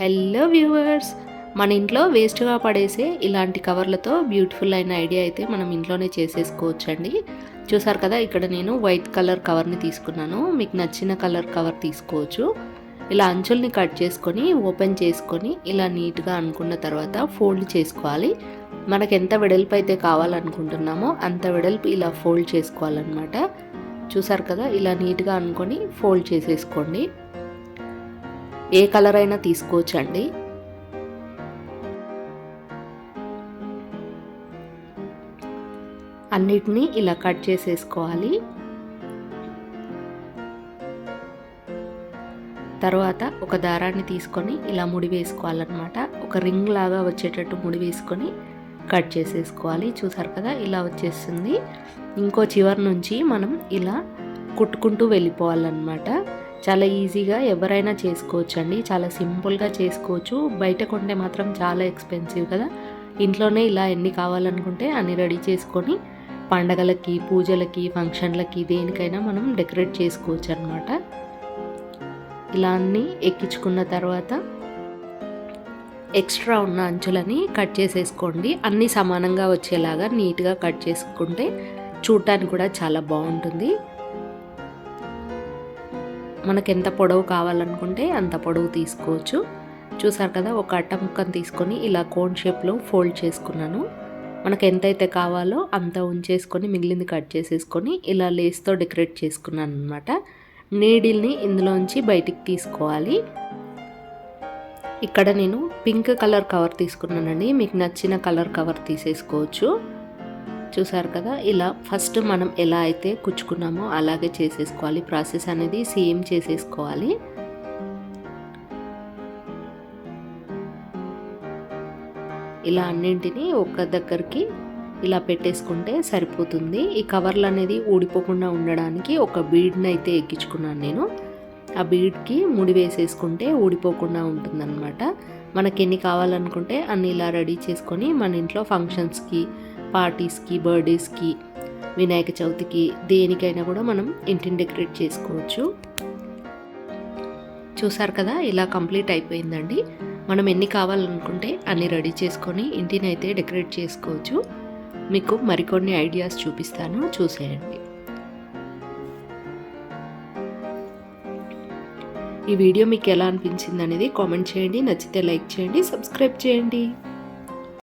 Hello viewers మన ఇంట్లో వేస్ట్గా పడేసే ఇలాంటి కవర్లతో బ్యూటిఫుల్ అయిన ఐడియా అయితే మనం ఇంట్లోనే చేసేసుకోవచ్చండి. చూసారు కదా ఇక్కడ నేను వైట్ కలర్ కవర్ని తీసుకున్నాను. మీకు నచ్చిన కలర్ కవర్ తీసుకోవచ్చు. ఇలా అంచుల్ని కట్ చేసుకొని ఓపెన్ చేసుకొని ఇలా నీట్గా అనుకున్న తర్వాత ఫోల్డ్ చేసుకోవాలి. మనకు ఎంత వెడల్పు అయితే కావాలనుకుంటున్నామో అంత వెడల్పు ఇలా ఫోల్డ్ చేసుకోవాలన్నమాట. చూసారు కదా ఇలా నీట్గా అనుకొని ఫోల్డ్ చేసేసుకోండి. ఏ కలర్ అయినా తీసుకోవచ్చండి. అన్నిటినీ ఇలా కట్ చేసేసుకోవాలి. తర్వాత ఒక దారాన్ని తీసుకొని ఇలా ముడి వేసుకోవాలన్నమాట. ఒక రింగ్ లాగా వచ్చేటట్టు ముడి వేసుకొని కట్ చేసేసుకోవాలి. చూసారు కదా ఇలా వచ్చేస్తుంది. ఇంకో చివరి నుంచి మనం ఇలా కుట్టుకుంటూ వెళ్ళిపోవాలన్నమాట. చాలా ఈజీగా ఎవరైనా చేసుకోవచ్చండి. చాలా సింపుల్గా చేసుకోవచ్చు. బయట కొంటే మాత్రం చాలా ఎక్స్పెన్సివ్ కదా. ఇంట్లోనే ఇలా ఎన్ని కావాలనుకుంటే అన్ని రెడీ చేసుకొని పండగలకి పూజలకి ఫంక్షన్లకి దేనికైనా మనం డెకరేట్ చేసుకోవచ్చు అనమాట ఇలా అన్నీ ఎక్కించుకున్న తర్వాత ఎక్స్ట్రా ఉన్న అంచులని కట్ చేసేసుకోండి. అన్నీ సమానంగా వచ్చేలాగా నీట్గా కట్ చేసుకుంటే చూడటానికి కూడా చాలా బాగుంటుంది. మనకు ఎంత పొడవు కావాలనుకుంటే అంత పొడవు తీసుకోవచ్చు. చూసారు కదా ఒక అట్ట ముక్కను తీసుకొని ఇలా కోన్ షేప్లో ఫోల్డ్ చేసుకున్నాను. మనకు ఎంతైతే కావాలో అంత ఉంచేసుకొని మిగిలింది కట్ చేసేసుకొని ఇలా లేస్తో డెకరేట్ చేసుకున్నాను అనమాట నీడిల్ని ఇందులోంచి బయటికి తీసుకోవాలి. ఇక్కడ నేను పింక్ కలర్ కవర్ తీసుకున్నానండి. మీకు నచ్చిన కలర్ కవర్ తీసేసుకోవచ్చు. చూసారు కదా? ఇలా ఫస్ట్ మనం ఎలా అయితే కుచ్చుకున్నామో అలాగే చేసేసుకోవాలి. ప్రాసెస్ అనేది సేమ్ చేసేసుకోవాలి. ఇలా అన్నింటినీ ఒక దగ్గరికి ఇలా పెట్టేసుకుంటే సరిపోతుంది. ఈ కవర్లు అనేది ఊడిపోకుండా ఉండడానికి ఒక బీడ్ని అయితే ఎక్కించుకున్నాను నేను. ఆ బీడ్కి ముడి వేసేసుకుంటే ఊడిపోకుండా ఉంటుందన్నమాట. మనకి ఎన్ని కావాలనుకుంటే అన్ని ఇలా రెడీ చేసుకొని మన ఇంట్లో ఫంక్షన్స్కి పార్టీస్కి బర్త్డేస్కి వినాయక చవితికి దేనికైనా కూడా మనం ఇంటిని డెకరేట్ చేసుకోవచ్చు. చూసారు కదా ఇలా కంప్లీట్ అయిపోయిందండి. మనం ఎన్ని కావాలనుకుంటే అన్ని రెడీ చేసుకొని ఇంటిని అయితే డెకరేట్ చేసుకోవచ్చు. మీకు మరికొన్ని ఐడియాస్ చూపిస్తాను చూసేయండి. ఈ వీడియో మీకు ఎలా అనిపించింది అనేది కామెంట్ చేయండి నచ్చితే లైక్ చేయండి సబ్స్క్రైబ్ చేయండి.